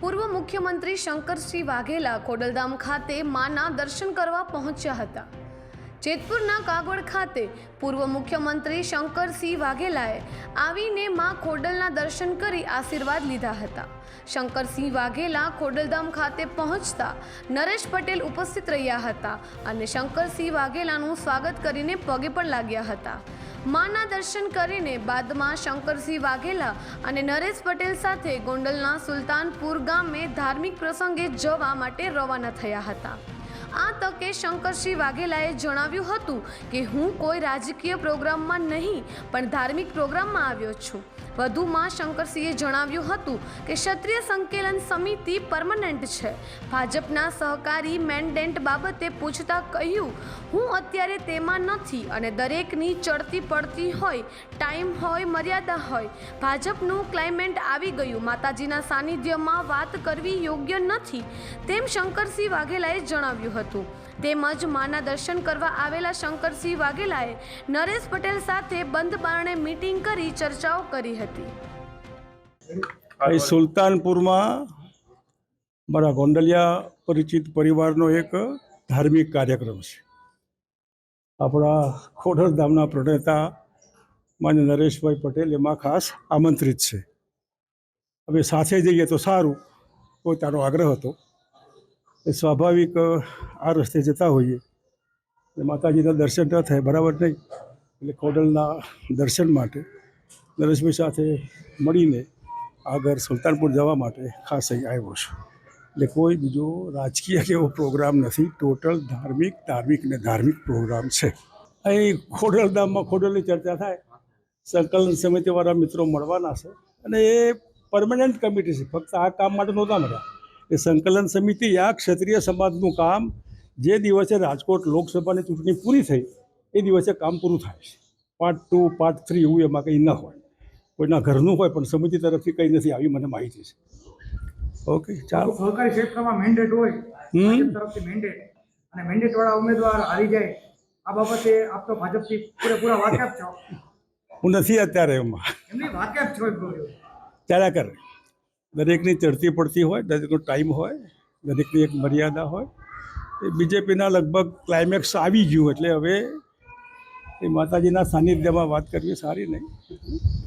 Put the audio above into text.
પૂર્વ મુખ્યમંત્રી શંકરસિંહ વાઘેલા ખોડલધામ ખાતે માના દર્શન કરવા પહોંચ્યા હતા. જેતપુરના કાગવડ ખાતે પૂર્વ મુખ્યમંત્રી શંકરસિંહ વાઘેલાએ આવીને મા ખોડલના દર્શન કરી આશીર્વાદ લીધા હતા. શંકરસિંહ વાઘેલા ખોડલધામ ખાતે પહોંચતા નરેશ પટેલ ઉપસ્થિત રહ્યા હતા અને શંકરસિંહ વાઘેલાનું સ્વાગત કરીને પગે પણ લાગ્યા હતા. માના દર્શન કરીને બાદમાં શંકરસિંહ વાઘેલા અને નરેશ પટેલ સાથે ગોંડલના સુલતાનપુર ગામે ધાર્મિક પ્રસંગે જવા માટે રવાના થયા હતા. આ તકે શંકરસિંહ વાઘેલાએ જણાવ્યું હતું કે, હું કોઈ રાજકીય પ્રોગ્રામમાં નહીં, પણ ધાર્મિક પ્રોગ્રામમાં આવ્યો છું. વધુમાં શંકરસિંહે જણાવ્યું હતું કે ક્ષત્રિય સંકેલન સમિતિ પરમનન્ટ છે. ભાજપના સહકારી મેન્ડેન્ટ બાબતે પૂછતા કહ્યું, હું અત્યારે તેમાં નથી અને દરેકની ચડતી પડતી હોય, ટાઈમ હોય, મર્યાદા હોય. ભાજપનું ક્લાઇમેટ આવી ગયું. માતાજીના સાનિધ્યમાં વાત કરવી યોગ્ય નથી. તેમ શંકરસિંહ વાઘેલાએ જણાવ્યું હતું. તેમજ માના દર્શન કરવા આવેલા શંકરસિંહ વાઘેલાએ નરેશ પટેલ સાથે બંધ બારણે મીટિંગ કરી ચર્ચાઓ કરી હતી. સુલતાનપુરમાં મારા ગોંડલિયા પરિચિત પરિવારનો એક ધાર્મિક કાર્યક્રમ છે. આપણા ખોડલધામના પ્રણેતા માન્ય નરેશભાઈ પટેલ એમાં ખાસ આમંત્રિત છે. હવે સાથે જઈએ તો સારું પોતાનો આગ્રહ હતો. સ્વાભાવિક આ રસ્તે જતા હોઈએ. એટલે માતાજીના દર્શન ન થાય, બરાબર નહીં. એટલે ખોડલના દર્શન માટે નરેશભાઈ સાથે મળીને આગળ સુલતાનપુર જવા માટે ખાસ અહીં આવ્યો છું. એટલે કોઈ બીજો રાજકીય કે એવો પ્રોગ્રામ નથી. ટોટલ ધાર્મિક ધાર્મિક ને ધાર્મિક પ્રોગ્રામ છે. અહીં ખોડલ ધામમાં ખોડલની ચર્ચા થાય. સંકલન સમિતિવાળા મિત્રો મળવાના છે. અને એ પરમનન્ટ કમિટી છે. ફક્ત આ કામ માટે નહોતા મળ્યા. એ સંકલન સમિતિ આ ક્ષત્રિય સમાજનું કામ જે દિવસે રાજકોટ લોકસભાની ચૂંટણી પૂરી થઈ એ દિવસે કામ પૂરું થાય છે. પાર્ટ ટુ પાર્ટ થ્રી એવું એમાં કંઈ ન હોય. કોઈના ઘરનું હોય પણ સમિતિ તરફથી કંઈ નથી આવી મને માહિતી છે. ઓકે ચાલો. સહકારી ક્ષેત્રમાં મેન્ડેટ હોય તરફથી મેન્ડેટ અને મેન્ડેટવાળા ઉમેદવાર હારી જાય આ બાબતે આપ તો ભાજપથી પૂરેપૂરા વાકેફ છો. હું નથી અત્યારે એમાં. વાકેફ છો ત્યારે કરે. દરેકની ચડતી પડતી હોય, દરેકનો ટાઈમ હોય, દરેકની એક મર્યાદા હોય. એ બીજેપીના લગભગ ક્લાઇમેક્સ આવી ગયું, એટલે હવે એ માતાજીના સાનિધ્યમાં વાત કરવી સારી નહીં.